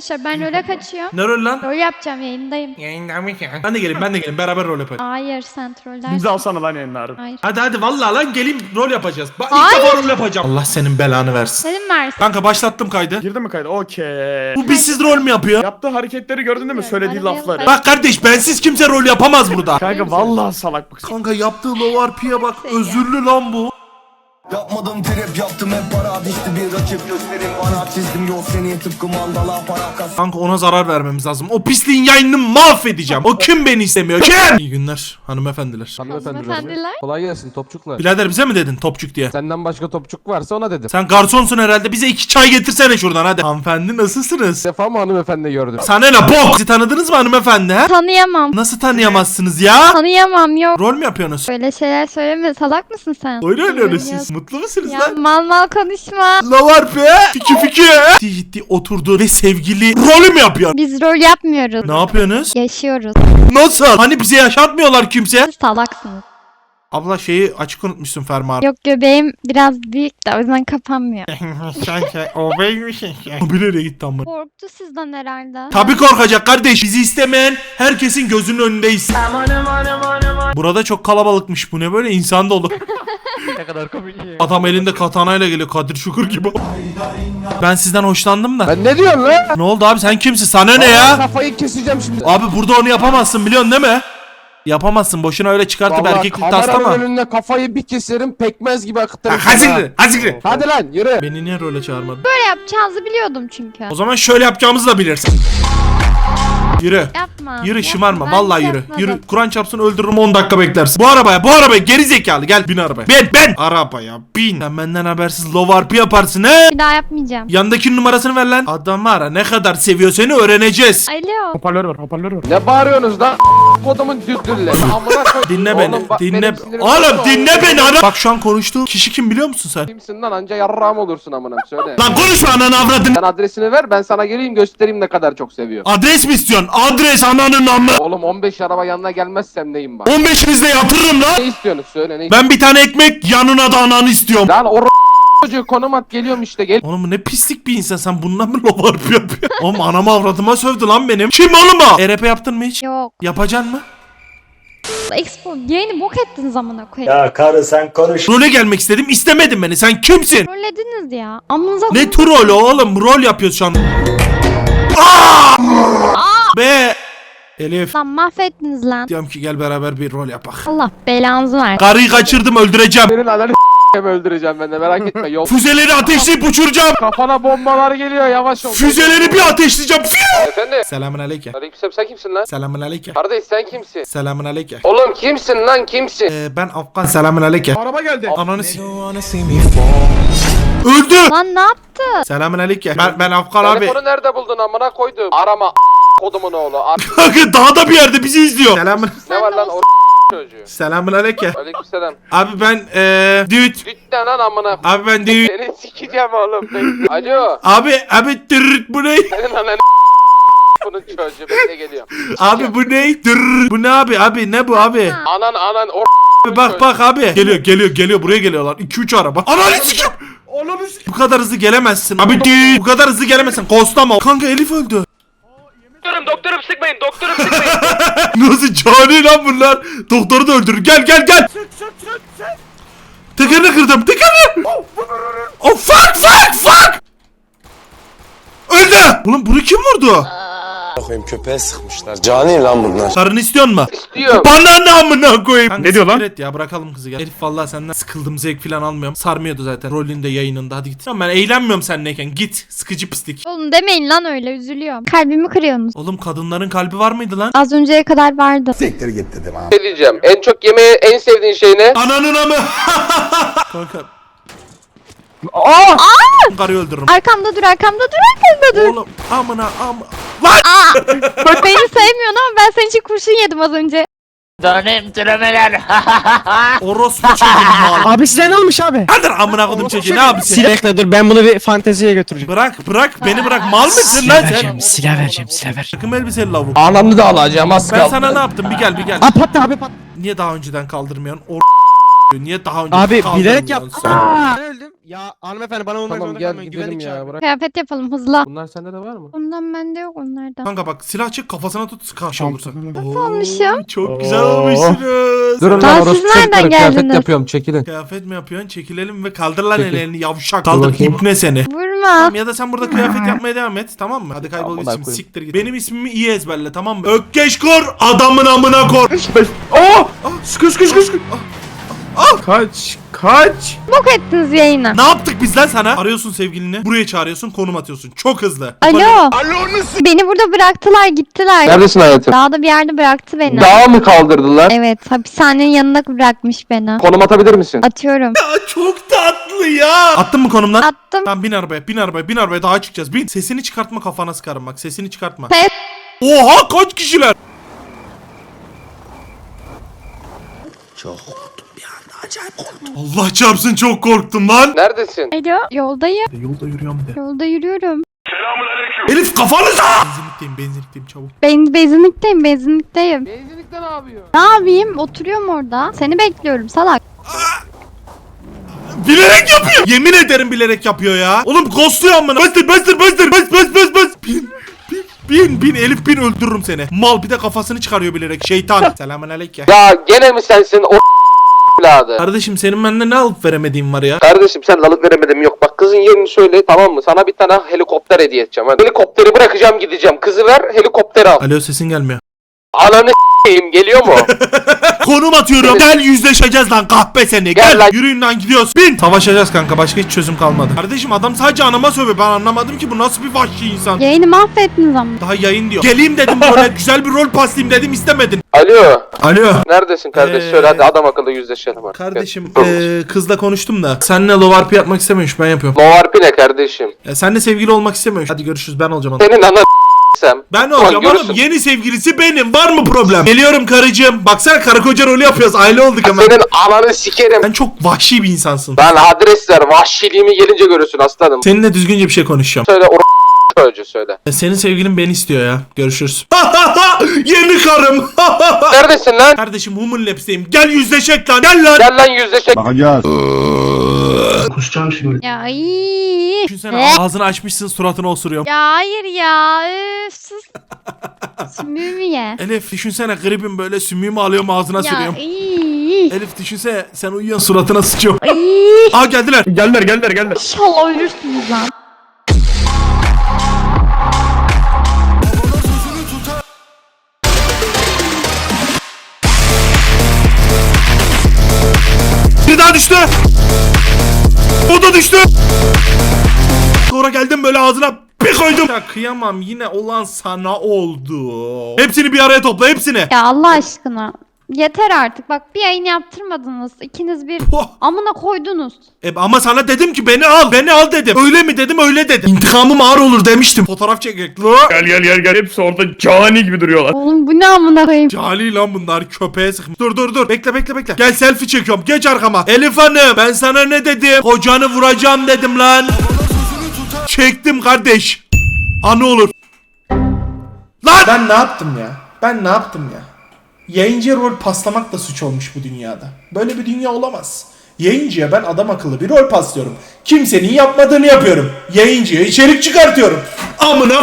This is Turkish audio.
Arkadaşlar ben role kaçıyorum. Ne rol lan? Rol yapacağım yayındayım. Ben de geleyim ben de geleyim beraber rol yapalım. Hayır sen trollersin. Bizi alsana lan yayınları. Hayır. Hadi hadi vallahi lan geleyim rol yapacağız. Bak ilk defa rol yapacağım. Allah senin belanı versin. Senin versin. Kanka başlattım kaydı. Girdi mi kaydı? Okey. Bu bizsiz rol mü yapıyor? Yaptığı hareketleri gördün değil mi? Söylediği Arabaya lafları. bak. Bak kardeş bensiz kimse rol yapamaz burada. Kanka vallahi salak bak. Kanka yaptığı lovarpiye bak Sen ya. özürlü lan bu. Yapmadım trip yaptım hep para düştü bir rakip gösterim bana çizdim yol seni tıpkı mandala para kas Kanka ona zarar vermemiz lazım. O pisliğin yayınını mahvedeceğim. O kim beni istemiyor? Kim? İyi günler hanımefendiler. Hanımefendiler. Kolay gelsin topçuklar. Birader bize mi dedin topçuk diye? Senden başka topçuk varsa ona dedim. Sen garsonsun herhalde. Bize iki çay getirsene şuradan hadi. Hanımefendi nasılsınız? Bir defa mı hanımefendi gördüm? Sana ne bok? Bizi tanıdınız mı hanımefendi ha? Tanıyamam. Nasıl tanıyamazsınız ya? Tanıyamam yok. Rol mü yapıyorsunuz? Böyle şeyler söyleme salak mısın sen? Öyle öyle öyle siz. Mutlu musunuz Ya lan? mal mal konuşma. La var be. Fiki fiki. Ciddi ciddi oturdu ve sevgili rolü mü yapıyor? Biz rol yapmıyoruz. Ne yapıyorsunuz? Yaşıyoruz. Nasıl? Hani bize yaşatmıyorlar kimse? Siz salaksınız. Abla şeyi açık unutmuşsun fermuar. Yok göbeğim biraz büyük de o yüzden kapanmıyor. sen sen o beymişsin sen. Bu nereye gitti amma? Korktu sizden herhalde. Tabii korkacak kardeş. Bizi istemeyen herkesin gözünün önündeyiz. Burada çok kalabalıkmış. Bu ne böyle insan dolu. Ne kadar komik. Adam elinde katanayla geliyor Kadir Şukur gibi. Ben sizden hoşlandım da. Ben ne diyorsun lan? Ne oldu abi sen kimsin? Sana ne ya? Kafayı keseceğim şimdi. Abi burada onu yapamazsın biliyorsun değil mi? Yapamazsın. Boşuna öyle çıkartıp Vallahi erkeklik kameranın taslama. önünde kafayı bir keserim pekmez gibi akıtırım. Ha, sana. Hazır, hazır. Hadi lan yürü. Beni niye role çağırmadın? Böyle yapacağınızı biliyordum çünkü. O zaman şöyle yapacağımızı da bilirsin. Yürü. Yapma. Yürü yapma. şımarma Ben vallahi yürü. yapmadım. Yürü Kur'an çarpsın öldürürüm 10 dakika beklersin. Bu arabaya bu arabaya geri zekalı gel bin arabaya. Bin bin. Arabaya bin. Sen benden habersiz lovarpi yaparsın he. Bir daha yapmayacağım. Yandaki numarasını ver lan. Adamı ara ne kadar seviyor seni öğreneceğiz. Alo. Hoparlör var hoparlör var. Ne bağırıyorsunuz lan? Kodumun. Amına koy. Dinle beni. Oğlum bak, dinle. benim sinirim Oğlum bozuldu. dinle beni ara. Bak şu an konuştuğu kişi kim biliyor musun sen? Kimsin lan anca yarrağım olursun amına söyle. Lan konuşma ananı avradın. Sen adresini ver ben sana geleyim göstereyim ne kadar çok seviyor. Adres mi istiyorsun? Adres ananın amı. Oğlum 15 araba yanına gelmezsem neyim bak. 15'inizde yatırırım lan. Ne istiyorsunuz söyle ne Ben bir tane ekmek yanına da ananı istiyorum. Lan o çocuğu konum at geliyorum işte gel. Oğlum ne pislik bir insan sen bundan mı lovarpi yapıyor? oğlum anama avradıma sövdü lan benim. Kim oğlum o? ERP yaptın mı hiç? Yok. Yapacaksın mı? Expo yayını bok ettiniz amına koyayım. Ya karı sen konuş. Role gelmek istedim istemedin beni sen kimsin? Trollediniz ya. Amınıza Ne trolü oğlum rol yapıyoruz şu an. Aa! Be Elif Lan mahvettiniz lan. diyorum ki gel beraber bir rol yapak. Allah belanızı ver. Karıyı kaçırdım öldüreceğim. Senin ananı öldüreceğim ben de merak etme yol. Füzeleri ateşleyip uçuracağım. Kafana bombalar geliyor yavaş ol. Füzeleri bir ateşleyeceğim. Efendim? Selamun aleyküm. Aleykümselam sen kimsin lan? Selamun aleyküm. Kardeş sen kimsin? Selamun aleyküm. Oğlum kimsin lan kimsin? Ee, ben Afgan selamun aleyküm. Araba geldi. Ananı s- Öldü. Lan ne yaptı? Selamun aleyküm. Ben, ben Afgan abi. Telefonu nerede buldun amına koydum. Arama kodumun oğlu. Ar- Kanka dağda bir yerde bizi izliyor. Selamun. ne var lan o çocuğu? Selamun aleyküm. Aleykümselam. Abi ben eee düt. Lütfen lan amına Abi ben düt. Seni sikeceğim oğlum. Alo. Abi abi tırırt bu ne? Senin ananı bunun çocuğu bekle geliyor. Abi bu ne? Tırırt. Bu ne abi? Abi ne bu abi? Anan anan o Abi bak bak abi. Geliyor geliyor geliyor buraya geliyorlar. 2-3 araba. Ananı sikeyim. Ananı s- Bu kadar hızlı gelemezsin. Abi düt. Bu kadar hızlı gelemezsin. Koslama. Kanka Elif öldü. Doktorum doktorum sıkmayın doktorum sıkmayın. Nasıl cani lan bunlar? Doktoru da öldürür. Gel gel gel. Tekerini kırdım. Tekerini. Oh fuck fuck fuck. Öldü. Ulan bunu kim vurdu? Koyayım köpeğe sıkmışlar. Cani lan bunlar. Karını istiyorsun mu? İstiyorum. Bana ne amına koyayım. Ne diyor lan? siktir et ya bırakalım kızı gel. Elif vallahi senden sıkıldım zevk falan almıyorum. Sarmıyordu zaten rolünde yayınında hadi git. Tamam ben eğlenmiyorum seninleyken git. Sıkıcı pislik. Oğlum demeyin lan öyle üzülüyorum. Kalbimi kırıyorsunuz. Oğlum kadınların kalbi var mıydı lan? Az önceye kadar vardı. Siktir git dedim ha Ne diyeceğim? En çok yemeği en sevdiğin şey ne? Ananın amı. Kanka. Aa! Karıyı öldürürüm. Arkamda dur arkamda dur arkamda dur. Oğlum amına am. Lan! Aa, beni sevmiyorsun ama ben senin için kurşun yedim az önce. Orospu çocuğu mal. Abi size ne almış abi? Hadi amına kodum çocuğu ne yapıyorsun? Silahla dur ben bunu bir fanteziye götüreceğim. Bırak bırak beni bırak mal mısın Silah lan sen? vereceğim, silah vereceğim, silah vereceğim. Takım elbiseli lavuk. Anamı da alacağım az Ben kaldı. sana ne yaptım bir gel bir gel. Aa patla abi patla. Niye daha önceden kaldırmıyorsun? Or Niye daha önce Abi bilerek yaptım. sen? Aa, ben öldüm. Ya hanımefendi bana olmak Tamam zorunda gel kalmayın. gidelim Güvenlik ya çağırın. bırak. Kıyafet yapalım hızla. Bunlar sende de var mı? Ondan bende yok onlardan. Kanka bak silah çek kafasına tut karşı olursa. Nasıl olmuşum? Çok güzel olmuşsunuz. Durun Daha lan siz orospu nereden çocukları kıyafet geldiniz? yapıyorum çekilin. Kıyafet mi yapıyorsun? Çekilelim ve kaldır lan Çekil. ellerini yavşak. Kaldır bakayım. ipne seni. Vurma. Tamam ya da sen burada kıyafet yapmaya devam et tamam mı? Hadi kaybol Amına git şimdi koyayım. siktir git. Benim ismimi iyi ezberle tamam mı? Ökkeş kor adamın amına kor. Oh! Sıkı sıkı sıkı sıkı. Kaç kaç. Bok ettiniz yayını. ne yaptık biz lan sana? Arıyorsun sevgilini. Buraya çağırıyorsun konum atıyorsun. Çok hızlı. Alo. Beni burada bıraktılar gittiler. Neredesin hayatım? Dağda bir yerde bıraktı beni. Dağa mı kaldırdılar? Evet hapishanenin yanına bırakmış beni. Konum atabilir misin? Atıyorum. Ya çok tatlı ya. Attın mı konumdan? Attım. Tamam bin arabaya bin arabaya bin arabaya daha çıkacağız bin. Sesini çıkartma kafana sıkarım bak sesini çıkartma. Ses. Oha kaç kişiler? Allah çarpsın çok korktum lan. Neredesin? Alo. Yoldayım. Yolda yürüyorum de. Yolda yürüyorum. Elif kafanıza! Benzinlikteyim benzinlikteyim çabuk. Ben benzinlikteyim benzinlikteyim. Benzinlikte ne yapıyor? Ne yapayım? Oturuyorum orada. Seni bekliyorum salak. Bilerek yapıyor. Yemin ederim bilerek yapıyor ya. Oğlum ghostluyor amına. Bastır bastır bastır bas bas bas bas. Bin bin bin bin Elif bin öldürürüm seni. Mal bir de kafasını çıkarıyor bilerek şeytan. Selamun aleyküm. Ya gene mi sensin o evladı? Kardeşim senin bende ne alıp veremediğin var ya. Kardeşim sen alıp veremedim yok. Bak kızın yerini söyle tamam mı? Sana bir tane helikopter hediye edeceğim. Hadi. Helikopteri bırakacağım gideceğim. Kızı ver helikopteri al. Alo sesin gelmiyor. Ananı s**eyim geliyor mu? Konum atıyorum. Gel yüzleşeceğiz lan kahpe seni. Gel, Gel lan. Yürüyün lan gidiyoruz. Bin. Savaşacağız kanka başka hiç çözüm kalmadı. Kardeşim adam sadece anama sövüyor. Ben anlamadım ki bu nasıl bir vahşi insan. Yayını mahvettiniz ama. Daha yayın diyor. Geleyim dedim böyle güzel bir rol paslayayım dedim istemedin. Alo. Alo. Neredesin kardeş? Ee, Söyle hadi adam akıllı yüzleşelim hadi. Kardeşim Gel. eee, kızla konuştum da. Seninle lovarpi yapmak istemiyormuş ben yapıyorum. Lovarpi ne kardeşim? Ya seninle sevgili olmak istemiyormuş. Hadi görüşürüz ben olacağım. Senin ana sen. Ben olacağım oğlum. görürsün. Yeni sevgilisi benim. Var mı problem? Geliyorum karıcığım. Baksana karı koca rolü yapıyoruz. Aile olduk hemen. Senin ananı sikerim. Sen çok vahşi bir insansın. Ben adresler vahşiliğimi gelince görürsün aslanım. Seninle düzgünce bir şey konuşacağım. Söyle o sözcü söyle. E, Senin sevgilin beni istiyor ya. Görüşürüz. Yeni karım. Neredesin lan? Kardeşim Human Labs'teyim. Gel yüzleşek lan. Gel lan. Gel lan yüzleşek. Ya iyi. Düşünsene ağzını açmışsın suratına osuruyorum. Ya hayır ya. Üf, sus. Sümüğümü ye. Elif düşünsene gribim böyle sümüğümü alıyorum ağzına Ya sürüyorum. iyi. Elif düşünsene sen uyuyorsun suratına sıçıyorum. İyi. Aa geldiler. Geldiler geldiler geldiler. İnşallah ölürsünüz lan. Bir daha düştü. O da düştü. Sonra geldim böyle ağzına bir koydum. Ya kıyamam yine olan sana oldu. Hepsini bir araya topla hepsini. Ya Allah aşkına. Yeter artık. Bak bir yayın yaptırmadınız. İkiniz bir Poh. amına koydunuz. E, ama sana dedim ki beni al. Beni al dedim. Öyle mi dedim öyle dedim. İntikamım ağır olur demiştim. Fotoğraf çekek. Lo. Gel gel gel gel hepsi orada cani gibi duruyorlar. Oğlum bu ne amına koyayım? Cali lan bunlar köpeğe sıkmış. Dur dur dur. Bekle bekle bekle. Gel selfie çekiyorum. Geç arkama. Elif Hanım ben sana ne dedim? Kocanı vuracağım dedim lan. Çektim kardeş. Anı olur. Lan! Ben ne yaptım ya? Ben ne yaptım ya? Yayıncıya rol paslamak da suç olmuş bu dünyada. Böyle bir dünya olamaz. Yayıncıya ben adam akıllı bir rol paslıyorum. Kimsenin yapmadığını yapıyorum. Yayıncıya içerik çıkartıyorum. Amına